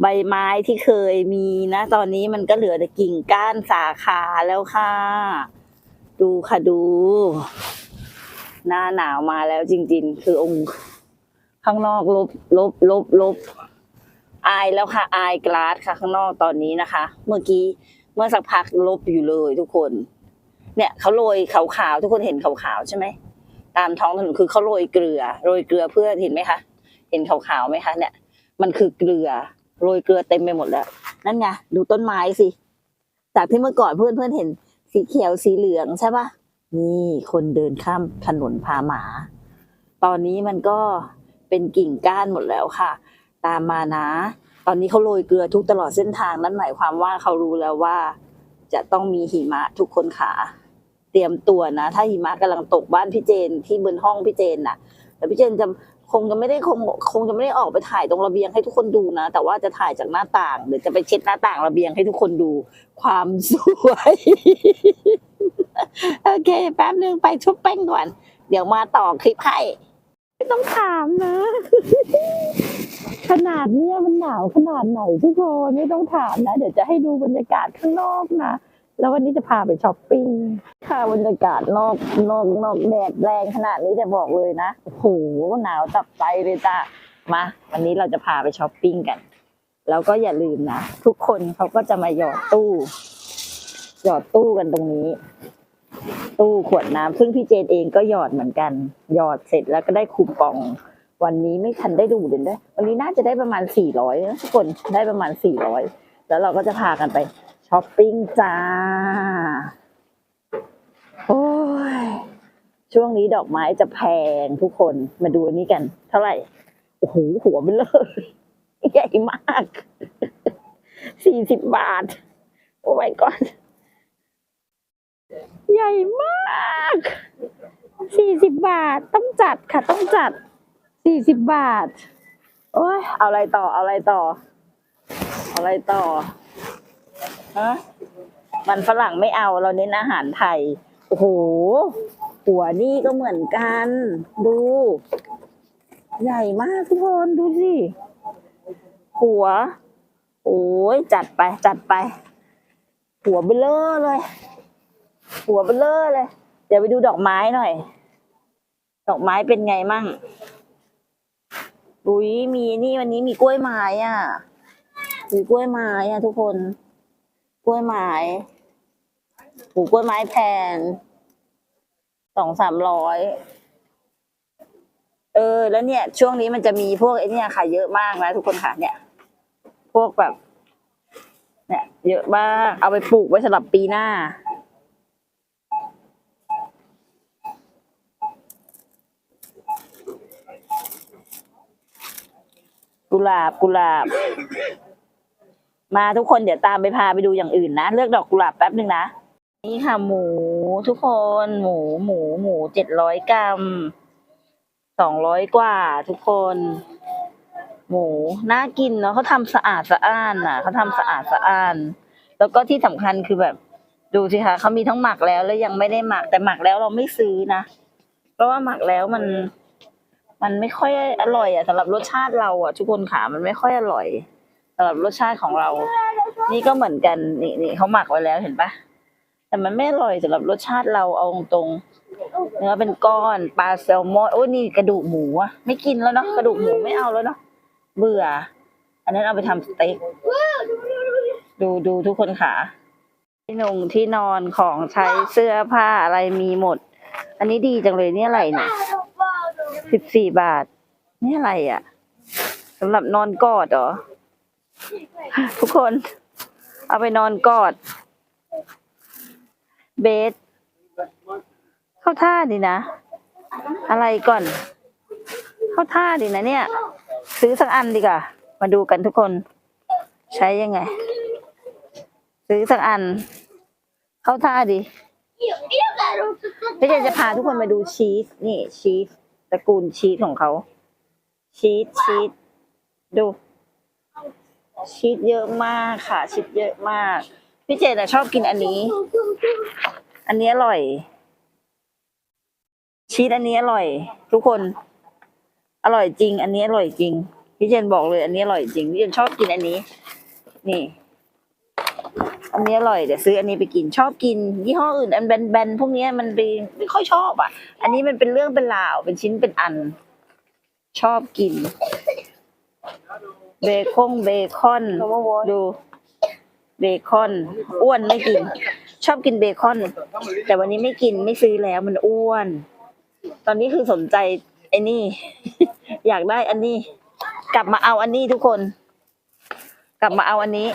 ใบไม้ที่เคยมีนะ ตอนนี้มันก็เหลือแต่กิ่งก้านสาขาแล้วค่ะ ดูค่ะดู หน้าหนาวมาแล้วจริง ๆ คือองค์ข้างนอกลบลบลบลบอายแล้วค่ะ อายกลาสค่ะ ข้างนอกตอนนี้นะคะ เมื่อกี้เมื่อสักพักลบอยู่เลยทุกคน เนี่ยเขาโรยขาวๆทุกคนเห็นขาวๆใช่ไหมตามท้องถนนคือเขาโรยเกลือโรยเกลือเพื่อเห็นไหมคะเห็นขาวๆไหมคะเนี่ย มันคือเกลือ โรยเกลือเต็มไปหมดแล้ว นั่นไงดูต้นไม้สิจากที่เมื่อก่อนเพื่อนเพื่อนเห็นสีเขียวสีเหลืองใช่ปะนี่คนเดินข้ามถนนพาหมา ตอนนี้มันก็เป็นกิ่งก้านหมดแล้วค่ะ ตามมานะ ตอนนี้เขาโรยเกลือทุกตลอดเส้นทางนั่นหมายความว่าเขารู้แล้วว่า จะต้องมีหิมะทุกคนขาเตรียมตัวนะ ถ้าหิมะกำลังตกบ้านพี่เจนที่บนห้องพี่เจนน่ะ แต่พี่เจนจะ คงจะไม่ได้คงคงจะไม่ได้ออกไปถ่ายตรงระเบียงให้ทุกคนดูนะ แต่ว่าจะถ่ายจากหน้าต่างเดี๋ยวจะไปเช็ดหน้าต่างระเบียงให้ทุกคนดู ความสวยโอเค แป๊บนึงไปชุบแป้งก่อน เดี๋ยวมาต่อคลิปให้ไม่ต้องถามนะ ขนาดเนี้ยมันหนาวขนาดไหนทุกคนไม่ต้องถามนะ เดี๋ยวจะให้ดูบรรยากาศข้างนอกนะ แล้ววันนี้จะพาไปช้อปปิ้ง ค่ะบรรยากาศนอกนอกนอกแดดแรงขนาดนี้จะบอกเลยนะ โอ้โห หนาวจับใจเลยจ้ามา วันนี้เราจะพาไปช้อปปิ้งกัน แล้วก็อย่าลืมนะ ทุกคนเขาก็จะมาหยอดตู้ หยอดตู้กันตรงนี้ ตู้ขวดน้ำซึ่งพี่เจนเองก็หยอดเหมือนกัน หยอดเสร็จแล้วก็ได้คูปอง วันนี้ไม่ทันได้ดูเลยนะวันนี้น่าจะได้ประมาณสี่ร้อยทุกคนได้ประมาณสี่ร้อยแล้วเราก็จะพากันไป ช้อปปิ้งจ้า โอ้ย ช่วงนี้ดอกไม้จะแพงทุกคน มาดูนี้กัน เท่าไหร่ โอ้โห หัวมันเลย ใหญ่มาก สี่สิบบาท โอ้ my god ใหญ่มาก สี่สิบบาท ต้องจัดค่ะ ต้องจัด สี่สิบบาท โอ้ย เอาอะไรต่อ เอาอะไรต่อ เอาอะไรต่อ ฮะมันฝรั่งไม่เอาเราเน้นอาหารไทย โอ้โห หัวนี่ก็เหมือนกัน ดู ใหญ่มากทุกคนดูสิ หัว โอ้ยจัดไปจัดไป หัวเบลอเลย หัวเบลอเลย เดี๋ยวไปดูดอกไม้หน่อย ดอกไม้เป็นไงมั่งอุ้ยมีนี่วันนี้มีกล้วยไม้อะมีกล้วยไม้อะทุกคน ล้วยไม้ปลูกกล้วยไม้แพงสองสามร้อยเออ แล้วเนี่ย ช่วงนี้มันจะมีพวกไอ้นี่ค่ะ เยอะมากนะทุกคนค่ะ เนี่ย พวกแบบ เนี่ย เยอะมากเอาไปปลูกไว้สำหรับปีหน้ากุหลาบกุหลาบ มาทุกคนเดี๋ยวตามไปพาไปดูอย่างอื่นนะ เลือกดอกกุหลาบแป๊บหนึ่งนะ นี่ค่ะหมูทุกคนหมูหมูหมูเจ็ดร้อยกรัมสองร้อยกว่า ทุกคน หมูน่ากินเนาะเขาทำสะอาดสะอ้านอะเขาทำสะอาดสะอ้าน แล้วก็ที่สำคัญคือแบบดูสิคะเขามีทั้งหมักแล้วแล้วยังไม่ได้หมักแต่หมักแล้วเราไม่ซื้อนะเพราะว่าหมักแล้วมัน มันไม่ค่อยอร่อยอะสำหรับรสชาติเราอะ ทุกคนขามันไม่ค่อยอร่อย สำหรับรสชาติของเรา นี่ก็เหมือนกันนี่นี่เขาหมักไว้แล้วเห็นปะแต่มันไม่อร่อยสำหรับรสชาติเราเอาตรงๆเนื้อเป็นก้อนปลาแซลมอนโอ้นี่กระดูกหมูอะไม่กินแล้วเนาะกระดูกหมูไม่เอาแล้วเนาะเบื่อ อันนั้นเอาไปทำสเต็กดูดูทุกคนขาที่นงที่นอนของใช้เสื้อผ้าอะไรมีหมด อันนี้ดีจังเลยนี่อะไรเนี่ยสิบสี่บาท นี่อะไรอะสำหรับนอนกอดเหรอ ทุกคน เอาไปนอนกอด เบสเข้าท่าดีนะ อะไรก่อน เข้าท่าดีนะเนี่ย ซื้อสักอันดีกว่ามาดูกันทุกคน ใช้ยังไง ซื้อสักอัน เข้าท่าดีพี่เจนจะพาทุกคนมาดูชีส นี่ชีสตระกูลชีสของเขา ชีสชีสดู ชีสเยอะมากค่ะชีสเยอะมาก พี่เจนอะชอบกินอันนี้ อันนี้อร่อย ชีสอันนี้อร่อย ทุกคน อร่อยจริง อันนี้อร่อยจริง พี่เจนบอกเลย อันนี้อร่อยจริงพี่เจนชอบกินอันนี้ นี่ อันนี้อร่อยเดี๋ยวซื้ออันนี้ไปกินชอบกิน ยี่ห้ออื่น อันแบนๆพวกนี้มันไปไม่ค่อยชอบอะ อันนี้มันเป็นเรื่องเป็นราวเป็นชิ้นเป็นอัน ชอบกิน เบคอนเบคอน ดูเบคอน อ้วนไม่กิน ชอบกินเบคอน แต่วันนี้ไม่กินไม่ซื้อแล้วมันอ้วน ตอนนี้คือสนใจไอ้นี่ อยากได้อันนี้ กลับมาเอาอันนี้ทุกคน กลับมาเอาอันนี้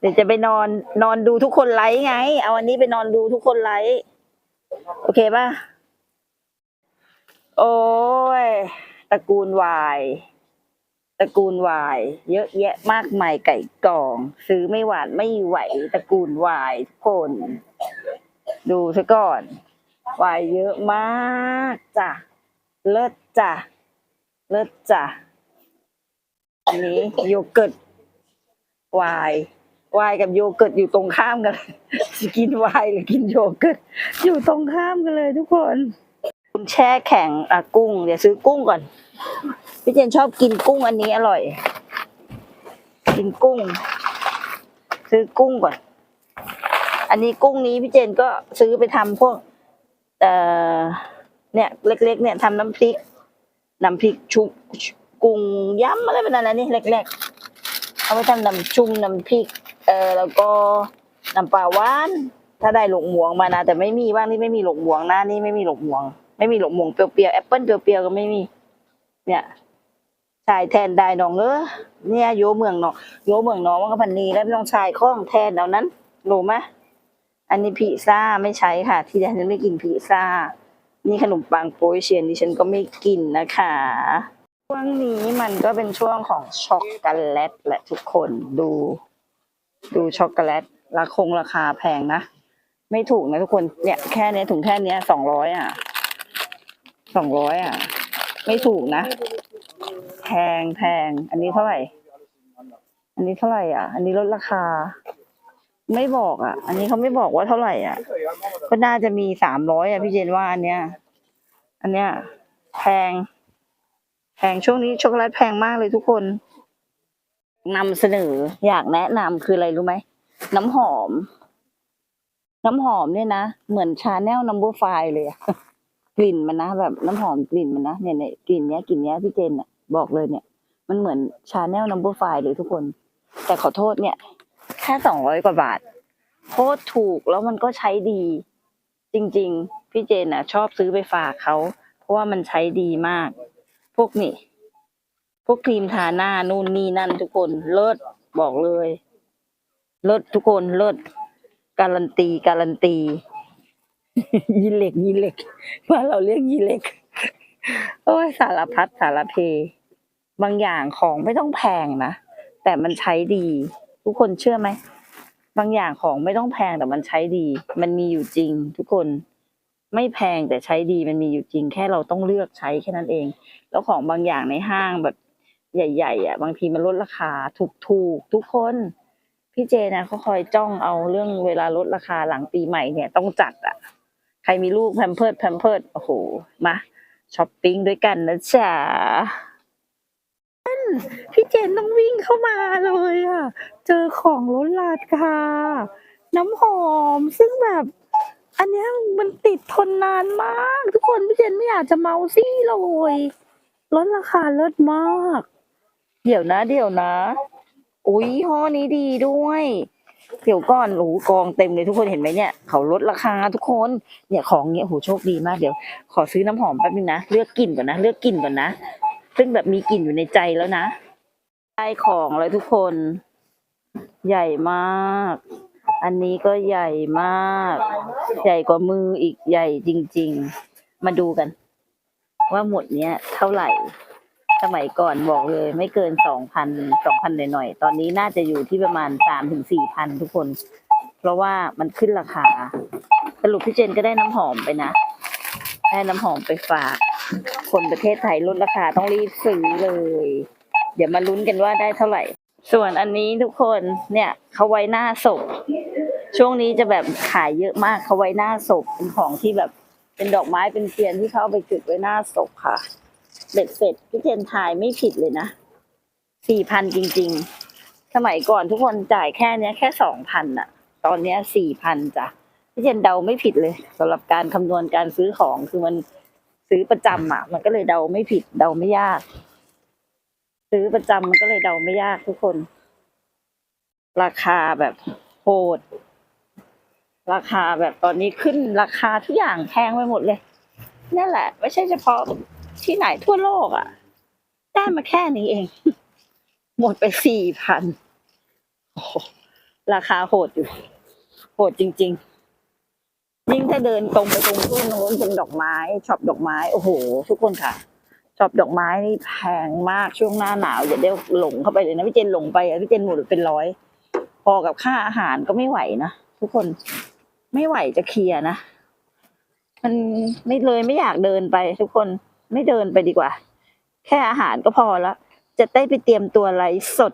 เดี๋ยวจะไปนอนนอนดูทุกคนไลฟ์ไง เอาอันนี้ไปนอนดูทุกคนไลฟ์โอเคป่ะ โอ้ยตระกูลวาย ตระกูลวาย เยอะแยะมากมายไก่กอง ซื้อไม่หวานไม่ไหวตระกูลวายทุกคน ดูซะก่อน วายเยอะมากจ้ะเลิศจ้ะเลิศจ้ะอันนี้โยเกิร์ตวายวายกับโยเกิร์ตอยู่ตรงข้ามกันจะกินวายหรือกินโยเกิร์ตอยู่ตรงข้ามกันเลยทุกคนคุณแช่แข็งอะกุ้ง เดี๋ยวซื้อกุ้งก่อน พี่เจนชอบกินกุ้งอันนี้อร่อย กินกุ้ง ซื้อกุ้งก่อน อันนี้กุ้งนี้พี่เจนก็ซื้อไปทำพวก เอ่อ เนี่ย เล็ก ๆ เนี่ยทำน้ำพริก น้ำพริกชุบกุ้งยำอะไรแบบนั้นนะนี่เล็กๆเอาไปทำน้ำจุ่มน้ำพริก เอ่อแล้วก็น้ำปลาหวาน ถ้าได้หลงหมวงมานะแต่ไม่มีบ้างนี่ไม่มีหลงหมวงนะนี่ไม่มีหลงหมวง ไม่มีหลงหมวงเปรี้ยวๆแอปเปิ้ลเปรี้ยวๆก็ไม่มี เนี่ย ชายแทนได้น้องเออเนี่ยโยเมืองเนาะโยเมืองน้องมันก็พันนีแล้วน้องชายข้องแทนเอานั้นรู้ไหมอันนี้พิซซ่าไม่ใช้ค่ะ ที่ดฉันไม่กินพิซซ่า นี่ขนมปังโปรยเชียนดิฉันก็ไม่กินนะคะช่วงนี้มันก็เป็นช่วงของช็อกโกแลตแหละทุกคนดู ดูช็อกโกแลตราคงราคาแพงนะ ไม่ถูกนะทุกคนเนี่ยแค่เนี้ยถุงแค่เนี้ยสองร้อยอะสองร้อยอะ ไม่ถูกนะ แพงแพง อันนี้เท่าไหร่ อันนี้เท่าไหร่อะ อันนี้ลดราคา ไม่บอกอะ อันนี้เขาไม่บอกว่าเท่าไหร่อะ ก็น่าจะมีสามร้อยอะพี่เจนว่าอันเนี้ย อันเนี้ย แพง แพงช่วงนี้ช็อกโกแลตแพงมากเลยทุกคนนำเสนออยากแนะนำคืออะไรรู้ไหม น้ำหอม น้ำหอมเนี่ยนะ เหมือนชาแนลนัมเบอร์ไฟเลยอะกลิ่นมันนะแบบน้ำหอมกลิ่นมันนะเนี่ยเนี่ยกลิ่นเนี้ยกลิ่นเนี้ยพี่เจนอะ บอกเลยเนี่ย มันเหมือนชาแนลนัมเบอร์ไฟเลยทุกคน แต่ขอโทษเนี่ย แค่สองร้อยกว่าบาทโคตรถูกแล้วมันก็ใช้ดี จริง ๆ พี่เจนอะชอบซื้อไปฝากเขาเพราะว่ามันใช้ดีมาก พวกนี่ พวกครีมทาหน้านู่นนี่นั่นทุกคนเลิศบอกเลยเลิศทุกคนเลิศการันตีการันตียีเหล็กยีเหล็กว่าเราเรียกยีเหล็ก โอ้ยสารพัดสารเพ บางอย่างของไม่ต้องแพงนะ แต่มันใช้ดี ทุกคนเชื่อไหม บางอย่างของไม่ต้องแพงแต่มันใช้ดี มันมีอยู่จริง ทุกคนไม่แพงแต่ใช้ดีมันมีอยู่จริง แค่เราต้องเลือกใช้แค่นั้นเอง แล้วของบางอย่างในห้างแบบใหญ่ ๆ อะ บางทีมันลดราคาถูกๆทุกคนพี่เจนะเขาคอยจ้องเอาเรื่องเวลาลดราคาหลังปีใหม่เนี่ยต้องจัดอะ ใครมีลูกแพมเพิร์ดแพมเพิร์ดโอ้โหมา ช้อปปิ้งด้วยกันนะจ๊ะพี่เจนต้องวิ่งเข้ามาเลยอะ เจอของลดราคาน้ำหอมซึ่งแบบ อันนี้มันติดทนนานมาก ทุกคนพี่เจนไม่อยากจะเมาซี่เลยลดราคาลิศมาก เดี๋ยวนะ เดี๋ยวนะ อุ้ยห่อนี้ดีด้วย เดี๋ยวก่อนโอ้โหกองเต็มเลยทุกคนเห็นไหมเนี่ยเขาลดราคาทุกคนเนี่ยของเนี้ยโหโชคดีมากเดี๋ยว ขอซื้อน้ำหอมแป๊บนึงนะเลือกกลิ่นก่อนนะเลือกกลิ่นก่อนนะซึ่งแบบมีกลิ่นอยู่ในใจแล้วนะได้ของเลยทุกคน ใหญ่มาก อันนี้ก็ใหญ่มาก ใหญ่กว่ามืออีกใหญ่จริง ๆ มาดูกัน ว่าหมดเนี้ยเท่าไหร่ สมัยก่อนบอกเลย ไม่เกินสองพันสองพันหน่อยๆ ตอนนี้น่าจะอยู่ที่ประมาณสามถึงสี่พันทุกคน เพราะว่ามันขึ้นราคา สรุปพี่เจนก็ได้น้ำหอมไปนะ ได้น้ำหอมไปฝาก คนประเทศไทยลดราคาต้องรีบซื้อเลย เดี๋ยวมาลุ้นกันว่าได้เท่าไหร่ ส่วนอันนี้ทุกคนเนี่ยเขาไว้หน้าศพ ช่วงนี้จะแบบขายเยอะมากเขาไว้หน้าศพเป็นของที่แบบเป็นดอกไม้เป็นเทียนที่เขาเอาไปจุดไว้หน้าศพค่ะ เบ็ดเสร็จพี่เจนทายไม่ผิดเลยนะสี่พันจริง ๆ สมัยก่อนทุกคนจ่ายแค่เนี้ย แค่สองพันอะตอนเนี้ยสี่พันจ้ะพี่เจนเดาไม่ผิดเลยสำหรับการคำนวณการซื้อของคือมันซื้อประจำอะมันก็เลยเดาไม่ผิดเดาไม่ยาก ซื้อประจำมันก็เลยเดาไม่ยากทุกคน ราคาแบบโหดราคาแบบตอนนี้ขึ้นราคาทุกอย่างแพงไปหมดเลยนั่นแหละ ไม่ใช่เฉพาะ ที่ไหนทั่วโลกอะ่ะ ได้มาแค่นี้เอง หมดไปสี่พันราคาโหดอยู่ โหดจริง ๆ ยิ่งถ้าเดินตรงไปตรงตู้โน้นเป็นดอกไม้ช็อปดอกไม้โอ้โห ทุกคนค่ะช็อปดอกไม้นี่แพงมากช่วงหน้าหนาวอย่าได้หลงเข้าไปเลยนะพี่เจนหลงไปอะพี่เจนหมดเป็นร้อย พอกับค่าอาหารก็ไม่ไหวนะทุกคนไม่ไหวจะเคลียร์นะ มันไม่เลยไม่อยากเดินไปทุกคน ไม่เดินไปดีกว่า แค่อาหารก็พอแล้วจะได้ไปเตรียมตัวอะไรสด